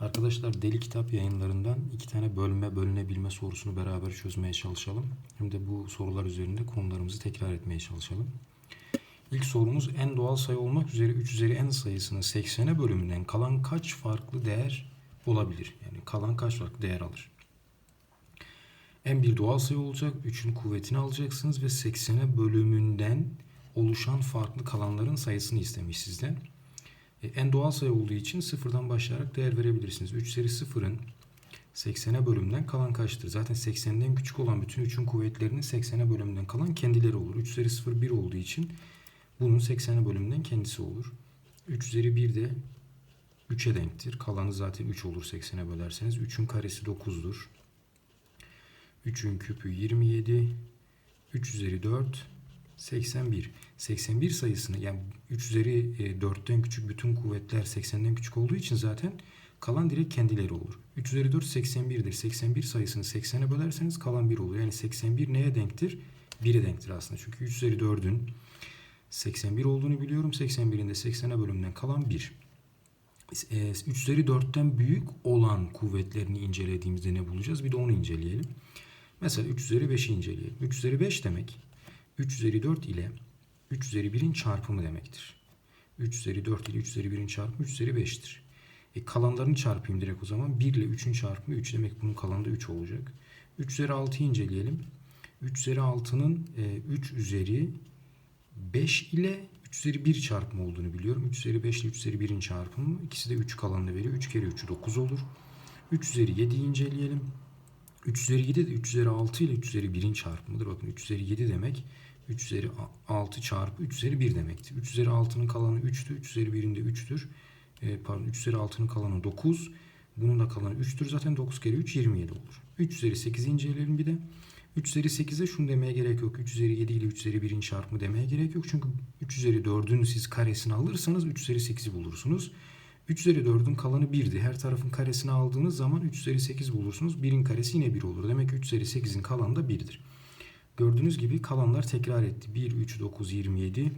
Arkadaşlar Deli Kitap yayınlarından iki tane bölme bölünebilme sorusunu beraber çözmeye çalışalım. Hem de bu sorular üzerinde konularımızı tekrar etmeye çalışalım. İlk sorumuz en doğal sayı olmak üzere 3 üzeri n sayısının 80'e bölümünden kalan kaç farklı değer olabilir? Yani kalan kaç farklı değer alır? En bir doğal sayı olacak. 3'ün kuvvetini alacaksınız ve 80'e bölümünden oluşan farklı kalanların sayısını istemiş sizden. En doğal sayı olduğu için sıfırdan başlayarak değer verebilirsiniz. 3 üzeri sıfırın 80'e bölümünden kalan kaçtır? Zaten 80'den küçük olan bütün 3'ün kuvvetlerinin 80'e bölümünden kalan kendileri olur. 3 üzeri 0 1 olduğu için bunun 80'e bölümünden kendisi olur. 3 üzeri 1 de 3'e denktir. Kalanı zaten 3 olur 80'e bölerseniz. 3'ün karesi 9'dur. 3'ün küpü 27. 3 üzeri 4 81. 81 sayısını yani 3 üzeri e, 4'ten küçük bütün kuvvetler 80'den küçük olduğu için zaten kalan direkt kendileri olur. 3 üzeri 4 81'dir. 81 sayısını 80'e bölerseniz kalan 1 olur. Yani 81 neye denktir? 1'e denktir aslında. Çünkü 3 üzeri 4'ün 81 olduğunu biliyorum. 81'in de 80'e bölümünden kalan 1. 3 üzeri 4'ten büyük olan kuvvetlerini incelediğimizde ne bulacağız? Bir de onu inceleyelim. Mesela 3 üzeri 5'i inceleyelim. 3 üzeri 5 demek 3 üzeri 4 ile 3 üzeri 1'in çarpımı demektir. 3 üzeri 4 ile 3 üzeri 1'in çarpımı 3 üzeri 5'tir. E kalanlarını çarpayım direkt o zaman. 1 ile 3'ün çarpımı 3 demek bunun kalanı da 3 olacak. 3 üzeri 6'yı inceleyelim. 3 üzeri 6'nın e, 3 üzeri 5 ile 3 üzeri 1 çarpımı olduğunu biliyorum. 3 üzeri 5 ile 3 üzeri 1'in çarpımı. İkisi de 3 kalanını veriyor. 3 kere 3'ü 9 olur. 3 üzeri 7'yi inceleyelim. 3 üzeri 7 de 3 üzeri 6 ile 3 üzeri 1'in çarpımıdır. Bakın 3 üzeri 7 demek 3 üzeri 6 çarpı 3 üzeri 1 demektir. 3 üzeri 6'nın kalanı 3'tü. 3 üzeri 1'in de 3'tür. E, pardon 3 üzeri 6'nın kalanı 9. Bunun da kalanı 3'tür. Zaten 9 kere 3 27 olur. 3 üzeri 8'i inceleyelim bir de. 3 üzeri 8'e şunu demeye gerek yok. 3 üzeri 7 ile 3 üzeri 1'in çarpımı demeye gerek yok. Çünkü 3 üzeri 4'ün siz karesini alırsanız 3 üzeri 8'i bulursunuz. 3 üzeri 4'ün kalanı 1'di. Her tarafın karesini aldığınız zaman 3 üzeri 8 bulursunuz. 1'in karesi yine 1 olur. Demek ki 3 üzeri 8'in kalanı da 1'dir. Gördüğünüz gibi kalanlar tekrar etti. 1, 3, 9, 27.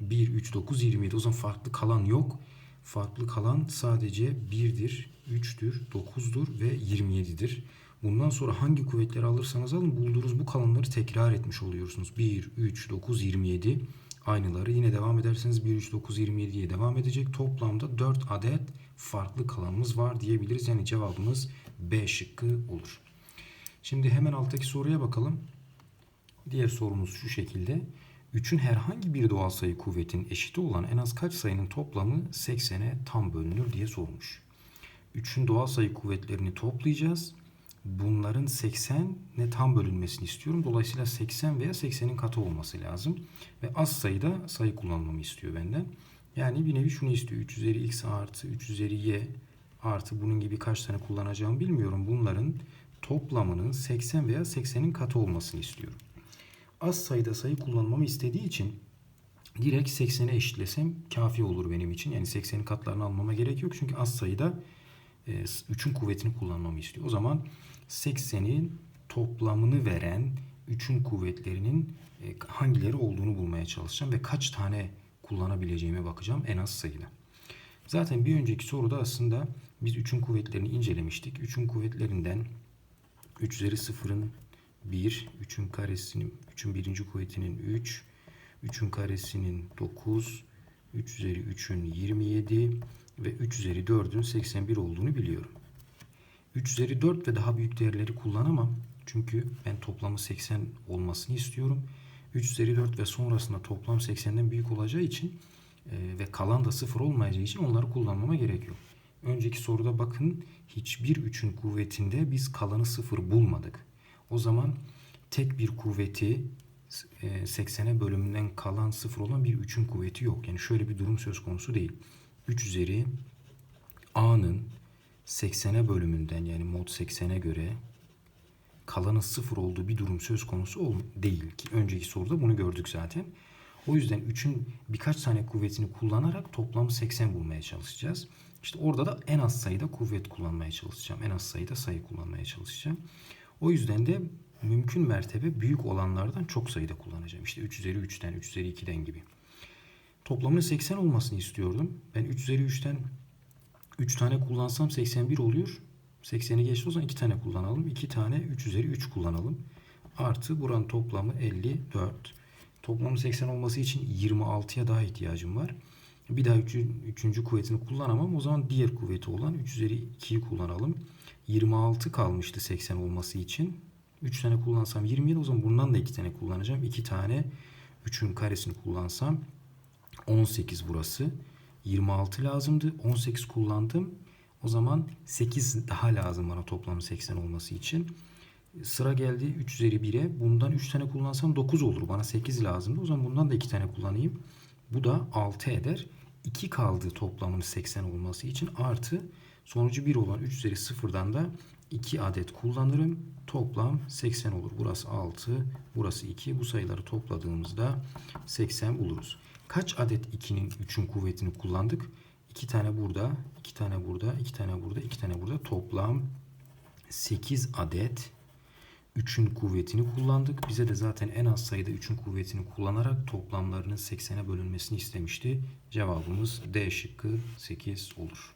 1, 3, 9, 27. O zaman farklı kalan yok. Farklı kalan sadece 1'dir, 3'tür, 9'dur ve 27'dir. Bundan sonra hangi kuvvetleri alırsanız alın bulduğunuz bu kalanları tekrar etmiş oluyorsunuz. 1, 3, 9, 27 aynıları. Yine devam ederseniz 1, 3, 9, 27 diye devam edecek. Toplamda 4 adet farklı kalanımız var diyebiliriz. Yani cevabımız B şıkkı olur. Şimdi hemen alttaki soruya bakalım. Diğer sorumuz şu şekilde. 3'ün herhangi bir doğal sayı kuvvetin eşiti olan en az kaç sayının toplamı 80'e tam bölünür diye sormuş. 3'ün doğal sayı kuvvetlerini toplayacağız. Bunların 80'e tam bölünmesini istiyorum. Dolayısıyla 80 veya 80'in katı olması lazım. Ve az sayıda sayı kullanmamı istiyor benden. Yani bir nevi şunu istiyor. 3 üzeri x artı 3 üzeri y artı bunun gibi kaç tane kullanacağımı bilmiyorum. Bunların toplamının 80 veya 80'in katı olmasını istiyorum. Az sayıda sayı kullanmamı istediği için direkt 80'e eşitlesem kafi olur benim için. Yani 80'in katlarını almama gerek yok. Çünkü az sayıda 3'ün kuvvetini kullanmamı istiyor. O zaman 80'in toplamını veren 3'ün kuvvetlerinin hangileri olduğunu bulmaya çalışacağım ve kaç tane kullanabileceğime bakacağım en az sayıda. Zaten bir önceki soruda aslında biz 3'ün kuvvetlerini incelemiştik. 3'ün kuvvetlerinden 3 üzeri 0'ın 1, 3'ün karesinin 3'ün birinci kuvvetinin 3, 3'ün karesinin 9, 3 üzeri 3'ün 27 ve 3 üzeri 4'ün 81 olduğunu biliyorum. 3 üzeri 4 ve daha büyük değerleri kullanamam. Çünkü ben toplamı 80 olmasını istiyorum. 3 üzeri 4 ve sonrasında toplam 80'den büyük olacağı için e, ve kalan da 0 olmayacağı için onları kullanmama gerek yok. Önceki soruda bakın hiçbir 3'ün kuvvetinde biz kalanı 0 bulmadık. O zaman tek bir kuvveti 80'e bölümünden kalan 0 olan bir 3'ün kuvveti yok. Yani şöyle bir durum söz konusu değil. 3 üzeri A'nın 80'e bölümünden yani mod 80'e göre kalanı 0 olduğu bir durum söz konusu değil ki. Önceki soruda bunu gördük zaten. O yüzden 3'ün birkaç tane kuvvetini kullanarak toplamı 80 bulmaya çalışacağız. İşte orada da en az sayıda kuvvet kullanmaya çalışacağım. En az sayıda sayı kullanmaya çalışacağım. O yüzden de mümkün mertebe büyük olanlardan çok sayıda kullanacağım. İşte 3 üzeri 3'ten, 3 üzeri 2'den gibi. Toplamının 80 olmasını istiyordum. Ben 3 üzeri 3'ten 3 tane kullansam 81 oluyor. 80'i geçti o zaman 2 tane kullanalım. 2 tane 3 üzeri 3 kullanalım. Artı buranın toplamı 54. Toplamı 80 olması için 26'ya daha ihtiyacım var. Bir daha 3. üçüncü kuvvetini kullanamam. O zaman diğer kuvveti olan 3 üzeri 2'yi kullanalım. 26 kalmıştı 80 olması için. 3 tane kullansam 27 o zaman bundan da 2 tane kullanacağım. 2 tane 3'ün karesini kullansam 18 burası. 26 lazımdı. 18 kullandım. O zaman 8 daha lazım bana toplamı 80 olması için. Sıra geldi 3 üzeri 1'e. Bundan 3 tane kullansam 9 olur. Bana 8 lazımdı. O zaman bundan da 2 tane kullanayım. Bu da 6 eder. 2 kaldı toplamının 80 olması için. Artı sonucu 1 olan 3 üzeri 0'dan da 2 adet kullanırım. Toplam 80 olur. Burası 6, burası 2. Bu sayıları topladığımızda 80 buluruz. Kaç adet 2'nin 3'ün kuvvetini kullandık? 2 tane burada, 2 tane burada, 2 tane burada, 2 tane burada. Toplam 8 adet 3'ün kuvvetini kullandık. Bize de zaten en az sayıda 3'ün kuvvetini kullanarak toplamlarının 80'e bölünmesini istemişti. Cevabımız D şıkkı 8 olur.